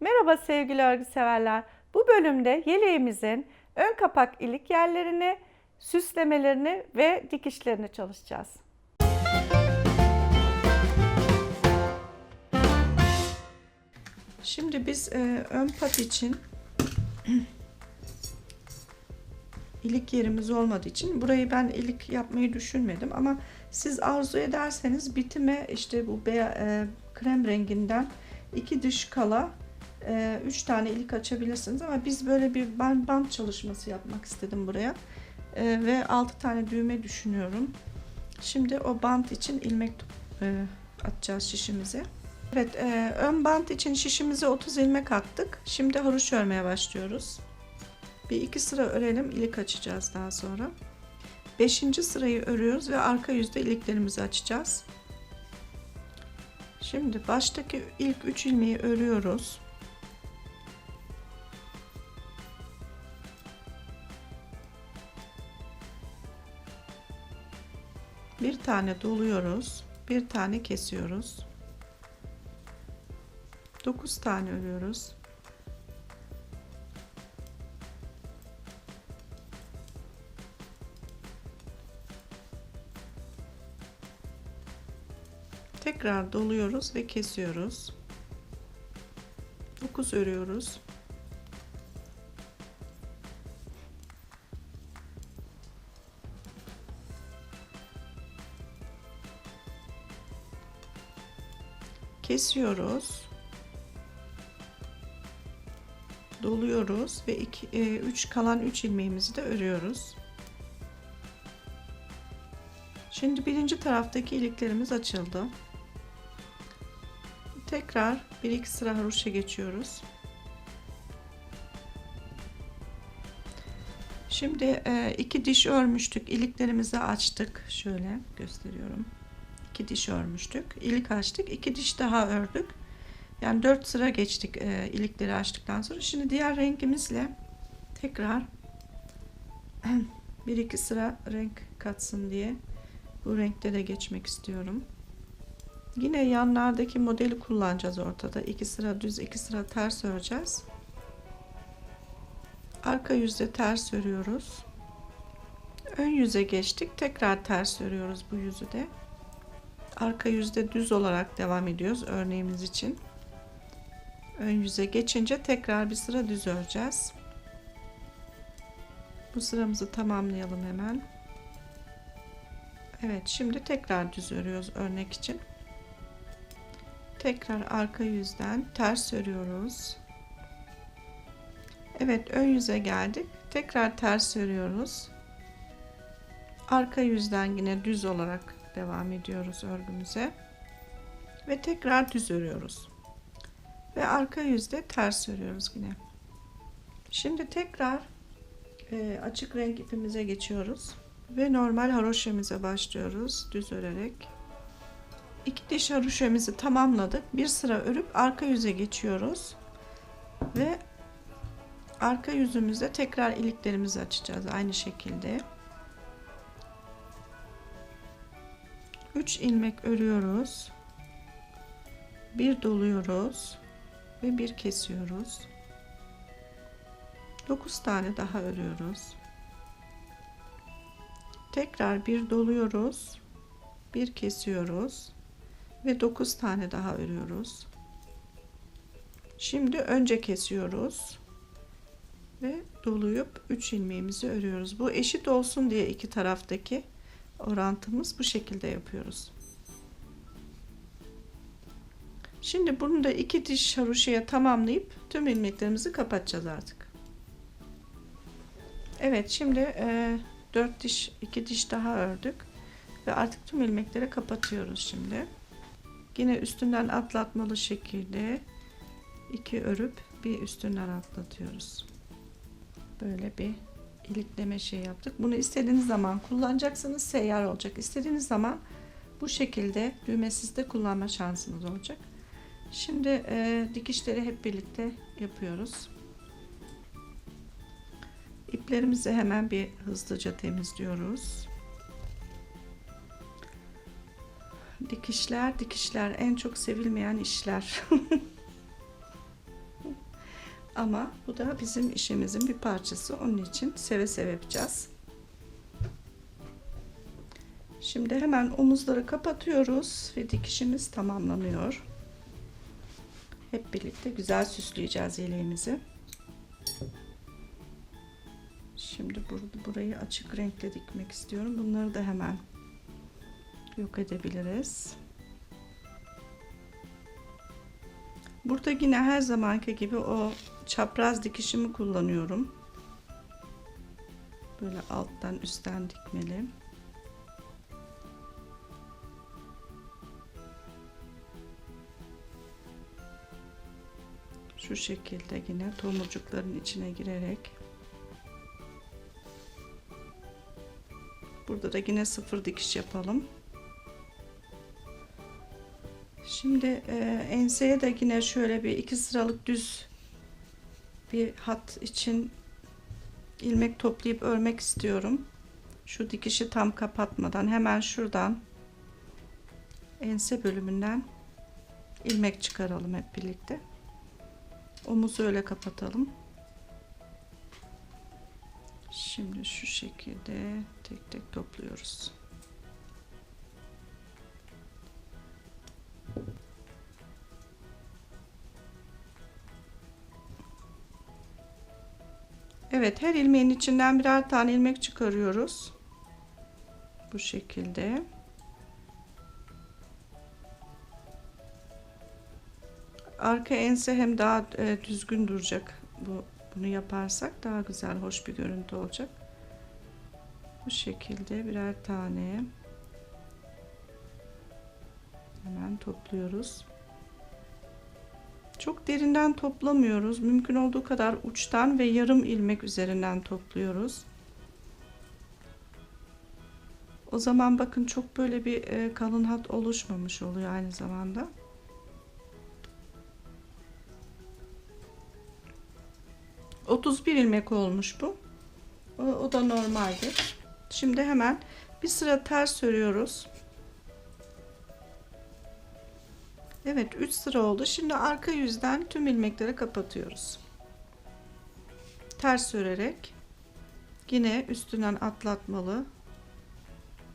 Merhaba sevgili örgü severler. Bu bölümde yeleğimizin ön kapak ilik yerlerini, süslemelerini ve dikişlerini çalışacağız. Şimdi biz e, ön pat için ilik yerimiz olmadığı için burayı ben ilik yapmayı düşünmedim ama siz arzu ederseniz bitime işte bu beya, e, krem renginden iki dış kala e, üç tane ilik açabilirsiniz ama biz böyle bir band, band çalışması yapmak istedim buraya E, ve altı tane düğme düşünüyorum. Şimdi o bant için ilmek e, atacağız şişimize. Evet, e, ön bant için şişimize 30 ilmek attık. Şimdi haroş örmeye başlıyoruz. Bir iki sıra örelim, ilik açacağız daha sonra. Beşinci sırayı örüyoruz ve arka yüzde iliklerimizi açacağız. Şimdi baştaki ilk 3 ilmeği örüyoruz. Bir tane doluyoruz. Bir tane kesiyoruz. 9 tane örüyoruz. Tekrar doluyoruz ve kesiyoruz. 9 örüyoruz. Kesiyoruz. Doluyoruz ve 3 kalan 3 ilmeğimizi de örüyoruz. Şimdi birinci taraftaki iliklerimiz açıldı. Tekrar bir iki sıra haroşa geçiyoruz. Şimdi e, iki diş örmüştük. İliklerimizi açtık. Şöyle gösteriyorum. İki diş örmüştük. İlik açtık. iki diş daha ördük. Yani dört sıra geçtik e, ilikleri açtıktan sonra. Şimdi diğer rengimizle tekrar bir iki sıra renk katsın diye bu renkte de geçmek istiyorum. Yine yanlardaki modeli kullanacağız ortada. İki sıra düz, iki sıra ters öreceğiz. Arka yüzde ters örüyoruz. Ön yüze geçtik. Tekrar ters örüyoruz bu yüzü de. Arka yüzde düz olarak devam ediyoruz örneğimiz için. Ön yüze geçince tekrar bir sıra düz öreceğiz. Bu sıramızı tamamlayalım hemen. Evet şimdi tekrar düz örüyoruz örnek için. Tekrar arka yüzden ters örüyoruz. Evet ön yüze geldik. Tekrar ters örüyoruz. Arka yüzden yine düz olarak devam ediyoruz örgümüze. Ve tekrar düz örüyoruz. Ve arka yüzde ters örüyoruz yine. Şimdi tekrar e, açık renk ipimize geçiyoruz. Ve normal haroşemize başlıyoruz düz örerek. İki diş haroşemizi tamamladık. Bir sıra örüp arka yüze geçiyoruz. Ve arka yüzümüzde tekrar iliklerimizi açacağız aynı şekilde. 3 ilmek örüyoruz. Bir doluyoruz ve bir kesiyoruz. 9 tane daha örüyoruz. Tekrar bir doluyoruz. Bir kesiyoruz ve 9 tane daha örüyoruz. Şimdi önce kesiyoruz ve doluyup 3 ilmeğimizi örüyoruz. Bu eşit olsun diye iki taraftaki orantımız bu şekilde yapıyoruz. Şimdi bunu da iki diş haroşaya tamamlayıp tüm ilmeklerimizi kapatacağız artık. Evet şimdi e, 4 diş 2 diş daha ördük ve artık tüm ilmekleri kapatıyoruz şimdi. Yine üstünden atlatmalı şekilde iki örüp bir üstünden atlatıyoruz. Böyle bir ilikleme şey yaptık. Bunu istediğiniz zaman kullanacaksınız. Seyyar olacak. İstediğiniz zaman bu şekilde düğmesiz de kullanma şansınız olacak. Şimdi e, dikişleri hep birlikte yapıyoruz. İplerimizi hemen bir hızlıca temizliyoruz. Dikişler, dikişler en çok sevilmeyen işler. Ama bu da bizim işimizin bir parçası. Onun için seve seve yapacağız. Şimdi hemen omuzları kapatıyoruz ve dikişimiz tamamlanıyor. Hep birlikte güzel süsleyeceğiz yeleğimizi. Şimdi bur- burayı açık renkle dikmek istiyorum. Bunları da hemen yok edebiliriz. Burada yine her zamanki gibi o çapraz dikişimi kullanıyorum. Böyle alttan üstten dikmeli. Şu şekilde yine tomurcukların içine girerek Burada da yine sıfır dikiş yapalım. Şimdi e, enseye de yine şöyle bir iki sıralık düz bir hat için ilmek toplayıp örmek istiyorum. Şu dikişi tam kapatmadan hemen şuradan ense bölümünden ilmek çıkaralım hep birlikte. Omuzu öyle kapatalım. Şimdi şu şekilde tek tek topluyoruz. Evet her ilmeğin içinden birer tane ilmek çıkarıyoruz. Bu şekilde. Arka ense hem daha e, düzgün duracak. Bu bunu yaparsak daha güzel, hoş bir görüntü olacak. Bu şekilde birer tane hemen topluyoruz. Çok derinden toplamıyoruz. Mümkün olduğu kadar uçtan ve yarım ilmek üzerinden topluyoruz. O zaman bakın çok böyle bir e, kalın hat oluşmamış oluyor aynı zamanda. Otuz bir ilmek olmuş bu. O, o da normaldir. Şimdi hemen bir sıra ters örüyoruz. Evet 3 sıra oldu. Şimdi arka yüzden tüm ilmekleri kapatıyoruz. Ters örerek yine üstünden atlatmalı.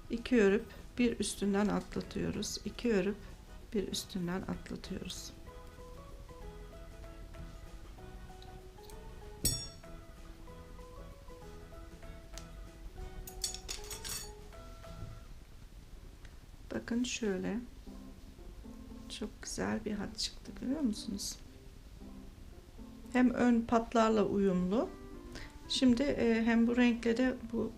2 örüp bir üstünden atlatıyoruz. 2 örüp bir üstünden atlatıyoruz. Bakın şöyle. Çok güzel bir hat çıktı görüyor musunuz? Hem ön patlarla uyumlu. Şimdi e, hem bu renkle de bu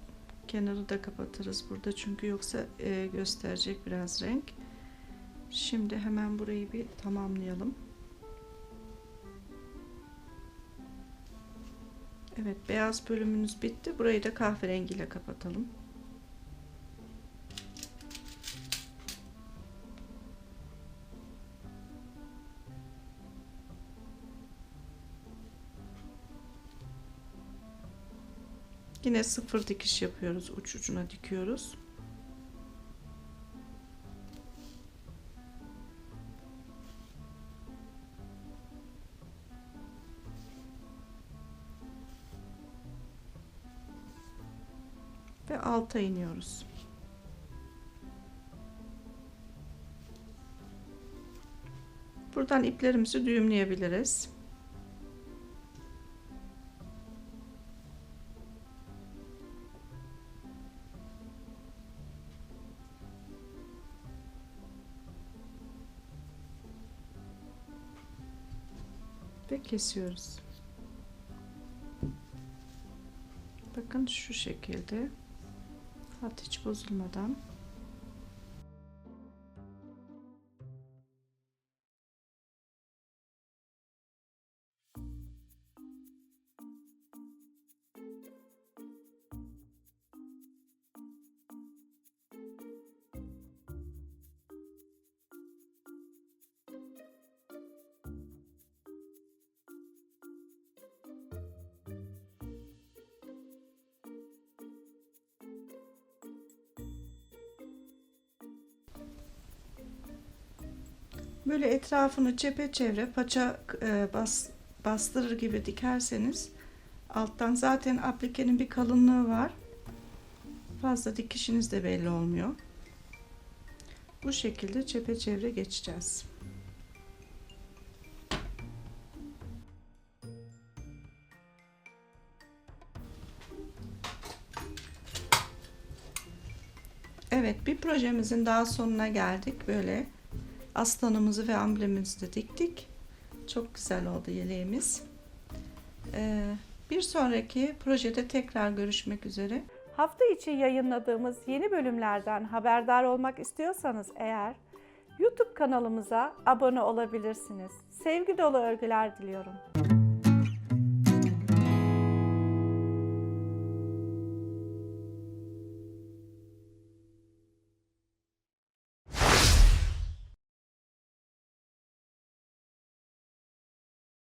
kenarı da kapatırız burada çünkü yoksa e, gösterecek biraz renk. Şimdi hemen burayı bir tamamlayalım. Evet beyaz bölümümüz bitti. Burayı da kahverengiyle kapatalım. Yine sıfır dikiş yapıyoruz. Uç ucuna dikiyoruz. Ve alta iniyoruz. Buradan iplerimizi düğümleyebiliriz. Kesiyoruz. Bakın şu şekilde hat hiç bozulmadan Böyle etrafını çepeçevre paça e, bas bastırır gibi dikerseniz alttan zaten aplikenin bir kalınlığı var. Fazla dikişiniz de belli olmuyor. Bu şekilde çepeçevre geçeceğiz. Evet, bir projemizin daha sonuna geldik. Böyle aslanımızı ve amblemimizi de diktik. Çok güzel oldu yeleğimiz. Ee, bir sonraki projede tekrar görüşmek üzere. Hafta içi yayınladığımız yeni bölümlerden haberdar olmak istiyorsanız eğer YouTube kanalımıza abone olabilirsiniz. Sevgi dolu örgüler diliyorum.